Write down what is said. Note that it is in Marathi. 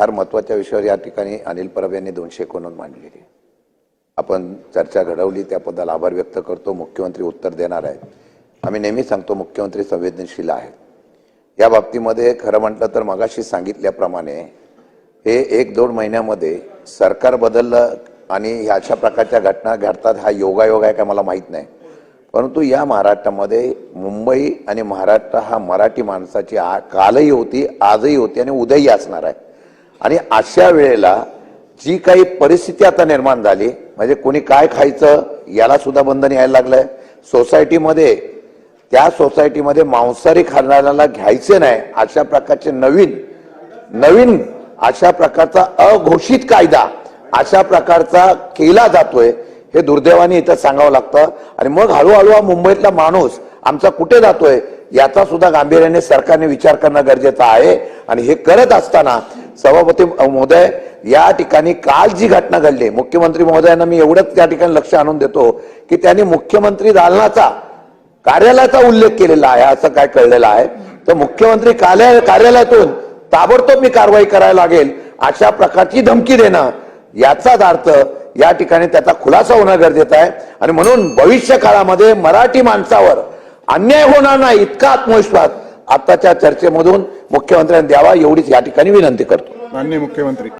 फार महत्त्वाच्या विषयावर या ठिकाणी अनिल परब यांनी दोनशे एकोणनोंद मांडलेली आहे. आपण चर्चा घडवली त्याबद्दल आभार व्यक्त करतो. मुख्यमंत्री उत्तर देणार आहेत. आम्ही नेहमी सांगतो मुख्यमंत्री संवेदनशील आहेत. या बाबतीमध्ये खरं म्हटलं तर मगाशी सांगितल्याप्रमाणे हे एक दोन महिन्यामध्ये सरकार बदललं आणि ह्या अशा प्रकारच्या घटना घडतात हा योगायोग आहे का मला माहीत नाही. परंतु या महाराष्ट्रामध्ये मुंबई आणि महाराष्ट्र हा मराठी माणसाची आ कालही होती आजही होती आणि उद्याही असणार आहे. आणि अशा वेळेला जी काही परिस्थिती आता निर्माण झाली म्हणजे कोणी काय खायचं याला सुद्धा बंधन यायला लागलंय. सोसायटीमध्ये त्या सोसायटीमध्ये मांसाहारी खाणाऱ्याला घ्यायचे नाही अशा प्रकारचे नवीन नवीन अशा प्रकारचा अघोषित कायदा अशा प्रकारचा केला जातोय हे दुर्दैवाने इथं सांगावं लागतं. आणि मग हळूहळू हा मुंबईतला माणूस आमचा कुठे जातोय याचा सुद्धा गांभीर्याने सरकारने विचार करणं गरजेचं आहे. आणि हे करत असताना सभापती महोदय या ठिकाणी काल जी घटना घडली मुख्यमंत्री महोदयांना मी एवढंच त्या ठिकाणी लक्ष आणून देतो की त्यांनी मुख्यमंत्री दालनाचा कार्यालयाचा उल्लेख केलेला आहे असं काय कळलेलं आहे. तर मुख्यमंत्री कार्या कार्यालयातून ताबडतोब मी कारवाई करायला लागेल अशा प्रकारची धमकी देणं याचाच अर्थ या ठिकाणी त्याचा खुलासा होणं गरजेचं आहे. आणि म्हणून भविष्य काळामध्ये मराठी माणसावर अन्याय होणार नाही इतका आत्मविश्वास आताच्या चर्चेमधून मुख्यमंत्र्यांनी द्यावा एवढीच या ठिकाणी विनंती करतो. माननीय मुख्यमंत्री।